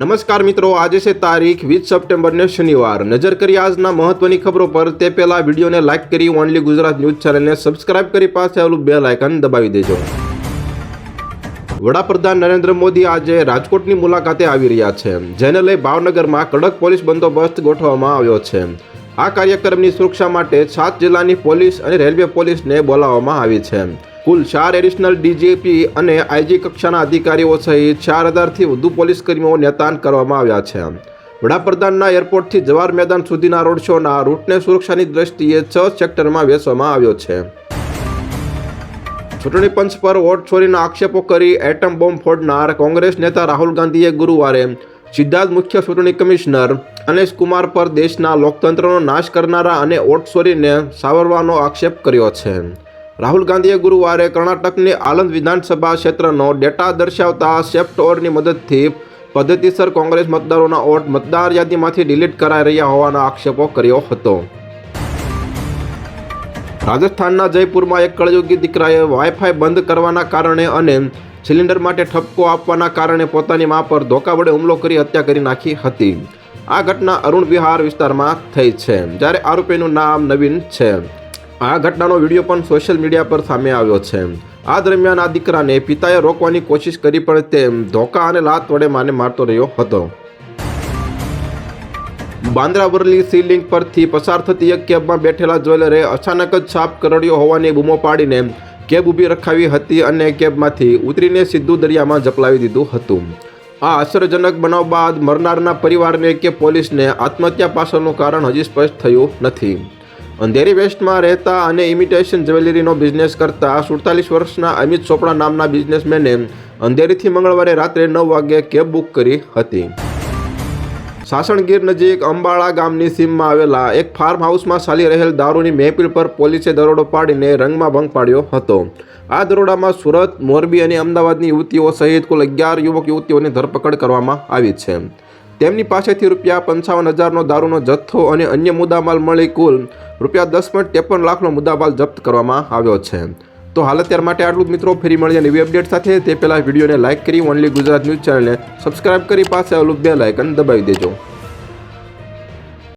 નમસ્કાર મિત્રો, આજે છે તારીખ વીસ સપ્ટેમ્બરને શનિવાર. નજર કરી આજના મહત્વની ખબરો પર તે પહેલા વિડીયોને લાઇક કરી ઓનલી ગુજરાત ન્યૂઝ ચેનલને સબસ્ક્રાઇબ કરી પાસે આવેલું બેલ આઇકન દબાવી દેજો. વડાપ્રધાન નરેન્દ્ર મોદી આજે રાજકોટની મુલાકાતે આવી રહ્યા છે, જેને લઈ ભાવનગરમાં કડક પોલીસ બંદોબસ્ત ગોઠવવામાં આવ્યો છે. આ કાર્યક્રમની સુરક્ષા માટે સાત જિલ્લાની પોલીસ અને રેલવે પોલીસને બોલાવવામાં આવી છે. કુલ ચાર એડિશનલ ડીજીપી અને આઈજી કક્ષાના અધિકારીઓ સહિત ચાર હજારથી વધુ પોલીસ કર્મીઓ નેતાન કરવામાં આવ્યા છે. વડાપ્રધાનના એરપોર્ટથી જવાહર મેદાન સુધીના રોડ શોના રૂટને સુરક્ષાની દ્રષ્ટિએ છ સેક્ટરમાં વેચવામાં આવ્યો છે. ચૂંટણી પંચ પર વોટ ચોરીના આક્ષેપો કરી એટમ બોમ્બ ફોડનાર કોંગ્રેસ નેતા રાહુલ ગાંધીએ ગુરુવારે જ મુખ્ય ચૂંટણી કમિશનર અનેશ કુમાર પર દેશના લોકતંત્રનો નાશ કરનારા અને વોટ ચોરીને સાવરવાનો આક્ષેપ કર્યો છે. રાહુલ ગાંધીએ ગુરુવારે કર્ણાટકની આલંદ વિધાનસભા ક્ષેત્રનો ડેટા દર્શાવતા સેપ્ટઓરની મદદથી પદ્ધતિસર કોંગ્રેસ મતદારોના વોટ મતદાર યાદીમાંથી ડિલીટ કરાઈ રહ્યા હોવાના આક્ષેપો કર્યો હતો. રાજસ્થાનના જયપુરમાં એક કળયુગી દીકરાએ વાઈફાઈ બંધ કરવાના કારણે અને સિલિન્ડર માટે ઠપકો આપવાના કારણે પોતાની મા પર ધોકા વડે હુમલો કરી હત્યા કરી નાખી હતી. આ ઘટના અરુણ વિહાર વિસ્તારમાં થઈ છે, જ્યારે આરોપીનું નામ નવીન છે. આ ઘટનાનો વીડિયો પણ સોશિયલ મીડિયા પર સામે આવ્યો છે. આ દરમિયાન આ દીકરાને પિતાએ રોકવાની કોશિશ કરી, પણ તે ધોકા અને લાત વડે માને મારતો રહ્યો હતો. બાંદ્રા વરલી સી લિંક પરથી પસાર થતી એક કેબમાં બેઠેલા જ્વેલરે અચાનક જ છાપ કરડ્યો હોવાની બૂમો પાડીને કેબ ઊભી રખાવી હતી અને કેબમાંથી ઉતરીને સીધું દરિયામાં જપલાવી દીધું હતું. આ આશ્ચર્યજનક બનાવ બાદ મરનારના પરિવારને કે પોલીસને આત્મહત્યા પાછળનું કારણ હજી સ્પષ્ટ થયું નથી. અંધેરી વેસ્ટમાં રહેતા અને ઇમિટેશન જ્વેલરીનો બિઝનેસ કરતા સુડતાલીસ વર્ષના અમિત ચોપડા નામના બિઝનેસમેને અંધેરીથી મંગળવારે રાત્રે નવ વાગ્યે કેબ બુક કરી હતી. સાસણગીર નજીક અંબાળા ગામની સીમમાં આવેલા એક ફાર્મ હાઉસમાં ચાલી રહેલ દારૂની મહેફિલ પર પોલીસે દરોડો પાડીને રંગમાં ભંગ પાડ્યો હતો. આ દરોડામાં સુરત, મોરબી અને અમદાવાદની યુવતીઓ સહિત કુલ અગિયાર યુવક યુવતીઓની ધરપકડ કરવામાં આવી છે. તેમની પાસેથી રૂપિયા પંચાવન હજારનો દારૂનો જથ્થો અને અન્ય મુદ્દામાલ મળી કુલ રૂપિયા દસ પોઈન્ટ ત્રેપન લાખનો મુદ્દામાલ જપ્ત કરવામાં આવ્યો છે. તો હાલ અત્યાર માટે આટલું જ મિત્રો. ફરી મળીએ નવી અપડેટ સાથે. તે પહેલાં વિડીયોને લાઇક કરી ઓનલી ગુજરાત ન્યૂઝ ચેનલને સબસ્ક્રાઇબ કરી પાસે આવેલું બે લાઇકન દબાવી દેજો.